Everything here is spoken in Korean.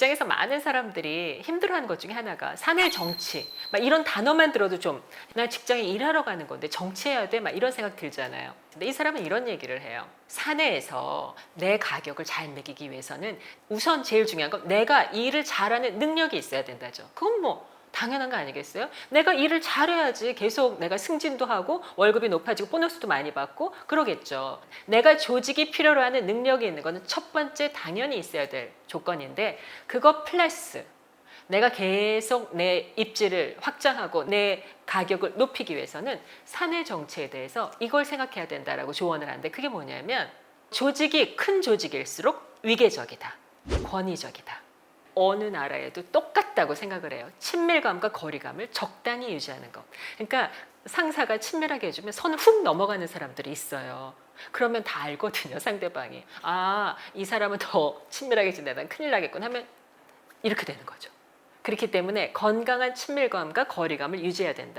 직장에서 많은 사람들이 힘들어하는 것 중에 하나가 사내 정치 막 이런 단어만 들어도 좀 나 직장에 일하러 가는 건데 정치해야 돼 막 이런 생각 들잖아요. 근데 이 사람은 이런 얘기를 해요. 사내에서 내 가격을 잘 매기기 위해서는 우선 제일 중요한 건 내가 일을 잘하는 능력이 있어야 된다죠. 그건 뭐 당연한 거 아니겠어요? 내가 일을 잘해야지 계속 내가 승진도 하고 월급이 높아지고 보너스도 많이 받고 그러겠죠. 내가 조직이 필요로 하는 능력이 있는 거는 첫 번째 당연히 있어야 될 조건인데 그거 플러스 내가 계속 내 입지를 확장하고 내 가격을 높이기 위해서는 사내 정치에 대해서 이걸 생각해야 된다라고 조언을 하는데 그게 뭐냐면 조직이 큰 조직일수록 위계적이다. 권위적이다. 어느 나라에도 똑같다고 생각을 해요. 친밀감과 거리감을 적당히 유지하는 것. 그러니까 상사가 친밀하게 해주면 선을 훅 넘어가는 사람들이 있어요. 그러면 다 알거든요, 상대방이. 아, 이 사람은 더 친밀하게 지내다 큰일 나겠군 하면 이렇게 되는 거죠. 그렇기 때문에 건강한 친밀감과 거리감을 유지해야 된다.